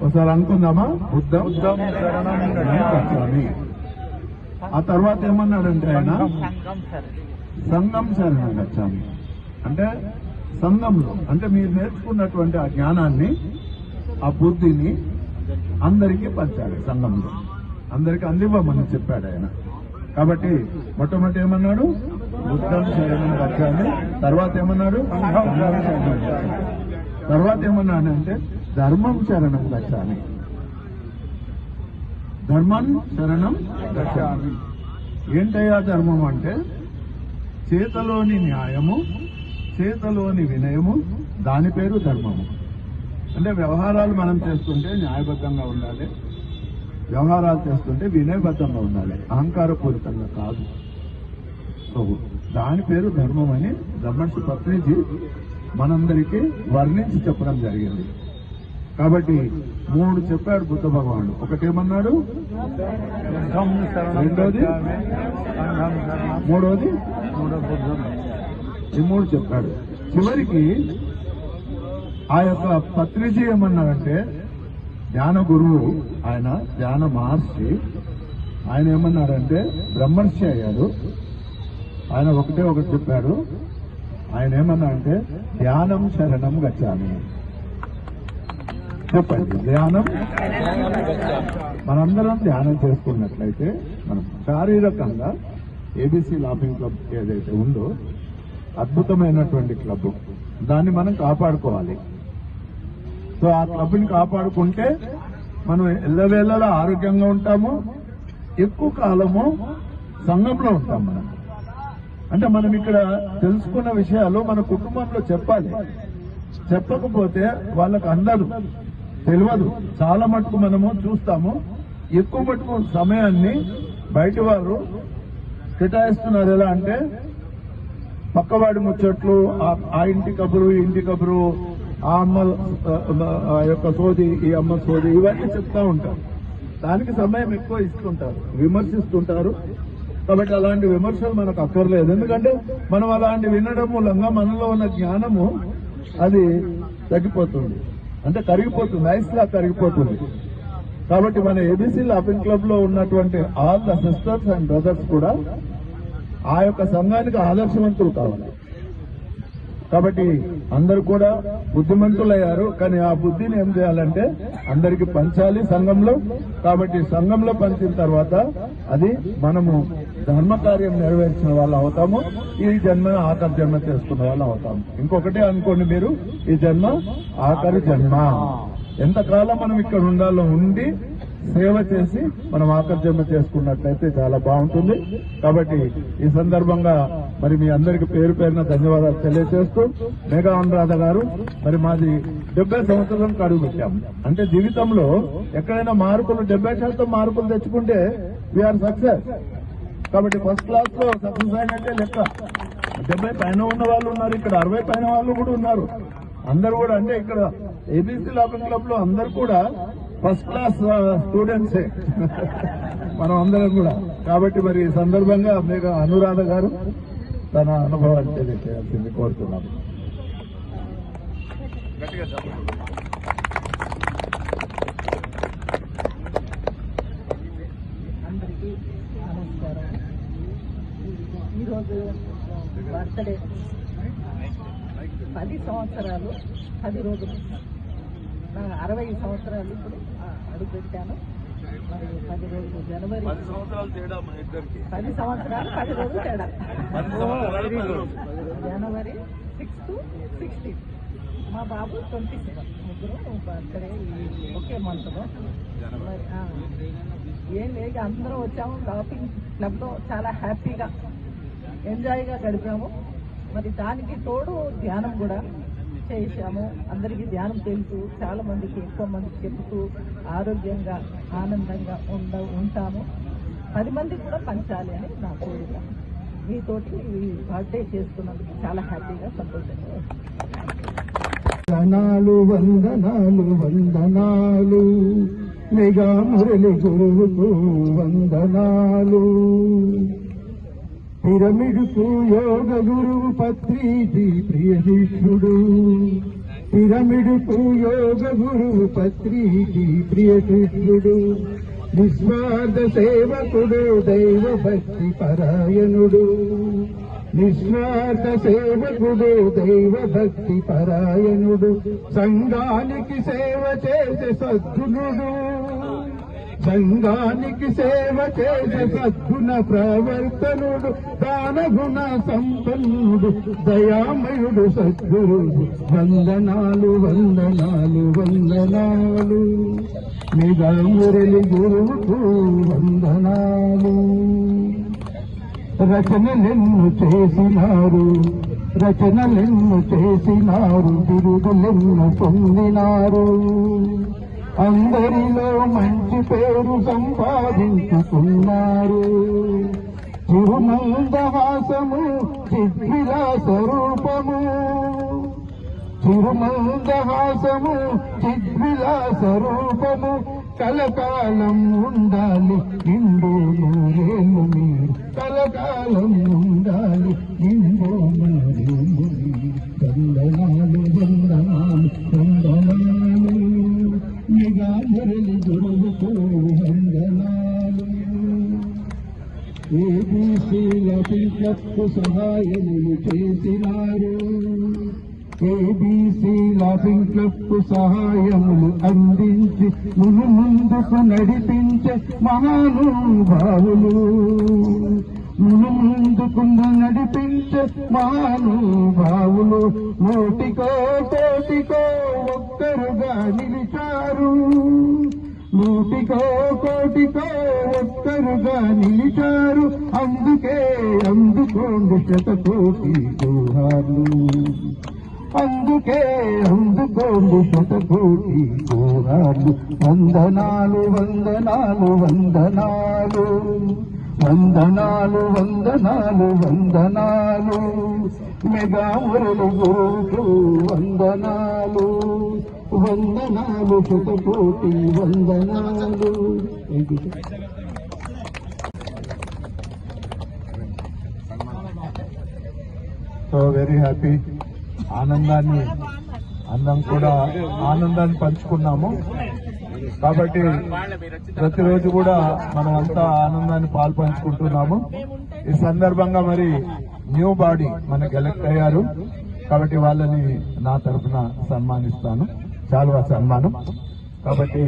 ఒకసారి అనుకుందామా బుద్ధం ఆ తర్వాత ఏమన్నాడంటే ఆయన? సంఘం సరే శరణం గచ్చామి అంటే సంఘంలో అంటే మీరు నేర్చుకున్నటువంటి ఆ జ్ఞానాన్ని ఆ బుద్ధిని అందరికీ పంచాలి సంఘంలో. అందరికీ అందివ్వమని చెప్పాడు ఆయన. కాబట్టి మొట్టమొదటి ఏమన్నాడు? బుద్ధం శరణం గచ్చామి తర్వాత ఏమన్నాడు? శరణం గచ్చామి. తర్వాత ఏమన్నాడు అంటే ధర్మం శరణం గచ్చామి ధర్మం శరణం గచ్చామి ఏంటయ్యా ధర్మం అంటే? చేతలోని న్యాయము చేతలోని వినయము దాని పేరు ధర్మము. అంటే వ్యవహారాలు మనం చేస్తుంటే న్యాయబద్ధంగా ఉండాలి. వ్యవహారాలు చేస్తుంటే వినయబద్ధంగా ఉండాలి. అహంకారపూరితంగా కాదు. సో దాని పేరు ధర్మం అని బ్రహ్మర్షి పత్రిజీ మనందరికీ వర్ణించి చెప్పడం జరిగింది. కాబట్టి మూడు చెప్పాడు బుద్ధ భగవానుడు. ఒకటేమన్నాడు? రెండోది? మూడోది? ఈ మూడు చెప్పాడు. చివరికి ఆ యొక్క పత్రిజీ ఏమన్నాడంటే ధ్యాన గురువు ఆయన ధ్యాన మహర్షి ఆయన ఏమన్నాడంటే బ్రహ్మర్షి అయ్యాడు. ఆయన ఒకటే ఒకటి చెప్పాడు. ఆయన ఏమన్నా అంటే ధ్యానం శరణం గచ్చామి. చెప్పండి ధ్యానం మనందరం ధ్యానం చేసుకున్నట్లయితే మనం శారీరకంగా ఏబీసీ లాఫింగ్ క్లబ్ ఏదైతే ఉందో అద్భుతమైనటువంటి క్లబ్. దాన్ని మనం కాపాడుకోవాలి. సో ఆ క్లబ్ని కాపాడుకుంటే మనం ఎల్లవేళలా ఆరోగ్యంగా ఉంటాము. ఎక్కువ కాలము సంఘంలో ఉంటాం మనం. అంటే మనం ఇక్కడ తెలుసుకున్న విషయాలు మన కుటుంబంలో చెప్పాలి. చెప్పకపోతే వాళ్ళకు అందరూ తెలియదు చాలా మటుకు మనము చూస్తాము. ఎక్కువ మటుకు సమయాన్ని బయట వారు కేటాయిస్తున్నారు. ఎలా అంటే పక్కవాడి ముచ్చట్లు ఆ- ఇంటి కబురు ఈ ఇంటి కబురు ఆ అమ్మ ఆ, ఆ యొక్క సోది ఈ అమ్మ సోది ఇవన్నీ చెప్తా ఉంటారు. దానికి సమయం ఎక్కువ ఇస్తుంటారు విమర్శిస్తుంటారు. కాబట్టి అలాంటి విమర్శలు మనకు అక్కర్లేదు. ఎందుకంటే మనం అలాంటి వినడం మూలంగా మనలో ఉన్న జ్ఞానము అది తగ్గిపోతుంది. అంటే కరిగిపోతుంది. ఐస్లా కరిగిపోతుంది. కాబట్టి మన ఏబీసీ లాఫింగ్ క్లబ్లో ఉన్నటువంటి all the sisters and brothers కూడా ఆ యొక్క సంఘానికి ఆదర్శవంతులు కావాలి. కాబట్టి అందరూ కూడా బుద్ధిమంతులయ్యారు. కానీ ఆ బుద్ధిని ఏం చేయాలంటే అందరికి పంచాలి సంఘంలో. కాబట్టి సంఘంలో పంచిన తర్వాత అది మనము ధర్మ కార్యం నెరవేర్చిన వాళ్ళు అవుతాము. ఈ జన్మ ఆఖరి జన్మ చేసుకున్న వాళ్ళు అవుతాము. ఇంకొకటి అనుకోండి మీరు ఈ జన్మ ఆఖరి జన్మ. ఎంతకాలం మనం ఇక్కడ ఉండాలో ఉండి సేవ చేసి మనం ఆఖరి చేసుకున్నట్లయితే చాలా బాగుంటుంది. కాబట్టి ఈ సందర్భంగా మరి మీ అందరికి పేరు పేరున ధన్యవాదాలు తెలియజేస్తూ మేఘా అనురాధ గారు మరి మాది డెబ్బై సంవత్సరం కడుగు పెట్టాం. అంటే జీవితంలో ఎక్కడైనా మార్కులు డెబ్బై శాతం మార్కులు తెచ్చుకుంటే వీఆర్ సక్సెస్ కాబట్టి ఫస్ట్ క్లాస్లో సక్సెస్ అయినట్టే లెక్క. డెబ్బై పైన ఉన్న వాళ్ళు ఉన్నారు ఇక్కడ అరవై పైన వాళ్ళు కూడా ఉన్నారు. అందరు కూడా అంటే ఇక్కడ ఏబీసీ లాఫింగ్ క్లబ్లో అందరు కూడా ఫస్ట్ క్లాస్ స్టూడెంట్సే మనం అందరం కూడా. కాబట్టి మరి ఈ సందర్భంగా మీకు అనురాధ గారు తన అనుభవాన్ని తెలియజేయాల్సింది కోరుతున్నాను. ఈరోజు బర్త్డే. పది సంవత్సరాలు పది రోజులు. అరవై సంవత్సరాలు ఇప్పుడు అడుగు పెట్టాను మరి పది రోజులు జనవరి సంవత్సరాలు తేడా మా ఇద్దరికి. పది సంవత్సరాలు పది రోజులు తేడా. పది పది. జనవరి సిక్స్త్ సిక్స్టీన్ మా బాబు ట్వంటీ సెవెన్ ముగ్గురు బర్త్డే ఒకే మంత్లో ఏం లేదు అందరం వచ్చాము. షాపింగ్ క్లబ్లో చాలా హ్యాపీగా ఎంజాయ్గా గడిపాము. మరి దానికి తోడు ధ్యానం కూడా. చేశాము. అందరికీ ధ్యానం తెలుసు చాలా మందికి ఎక్కువ మందికి చెబుతూ ఆరోగ్యంగా ఆనందంగా ఉండ ఉంటాము. పది మందికి కూడా పంచాలి అని నా కోరిక. మీతోటి ఈ బర్త్డే చేసుకున్నందుకు చాలా హ్యాపీగా సంతోషంగా వందనాలు వందనాలు వందనాలు మెగా మురళి గురువుకు వందనాలు. పిరమిడుకు యోగ గురువు పత్రిజీ ప్రియ శిష్యుడు. పిరమిడుకు యోగ గురువు పత్రికి ప్రియ శిష్యుడు. నిస్వార్థ సేవకుడు దైవ భక్తి పరాయణుడు. నిస్వార్థ సేవకుడు దైవ భక్తి పరాయణుడు. సంఘానికి సేవ చేసే సద్గుణుడు సంఘానికి సేవ చేసే సద్గుణ ప్రవర్తనుడు దాన గుణ సంపన్నుడు దయామయుడు సద్గురుడు. వందనాలు వందనాలు వందనాలు. నిగా మురళి గురువుకు వందనాలు. రచనలెన్ను చేసినారు రచనలెన్ను చేసినారు బిరుదులెన్ను పొందినారు. అందరిలో మంచి పేరు సంపాదించుకున్నారు. చిరుమందహాసము చిద్విలాస రూపము చిరుమందహాసము చిద్విలాస రూపము కలకాలం ఉండాలి నిండు నూరే ఏబీసీల పిల్లలకు సహాయములు చేసినారు ఏబీసీల పిల్లలకు సహాయములు అందించి మును ముందుకు నడిపించే మహానుభావులు మును ముందుకు నడిపించే మహానుభావులు నోటికో కోటికో ఒక్కరుగా నిలిచారు నూటికో కోటికో ఒక్కరుగా నిలిచారు. అందుకే అందుకోండి శతకోటి జోహార్లు అందుకే అందుకోండి శతకోటి జోహార్లు వందనాలు వందనాలు వందనాలు. వందనాలు వందనాలు వందనాలు. మెగా మురళి గురువుకు వందనాలు. వందనాలు శతకోటి వందనాలు. సో వెరీ హ్యాపీ ఆనందాన్ని అందం కూడా ఆనందాన్ని పంచుకున్నాము. కాబట్టి ప్రతిరోజు కూడా మనమంతా ఆనందాన్ని పాలు పంచుకుంటున్నాము ఈ సందర్భంగా మరి న్యూ బాడీ మనకు ఎలక్ట్ అయ్యారు. కాబట్టి వాళ్ళని నా తరఫున సన్మానిస్తాను. చాలా సన్మానం. కాబట్టి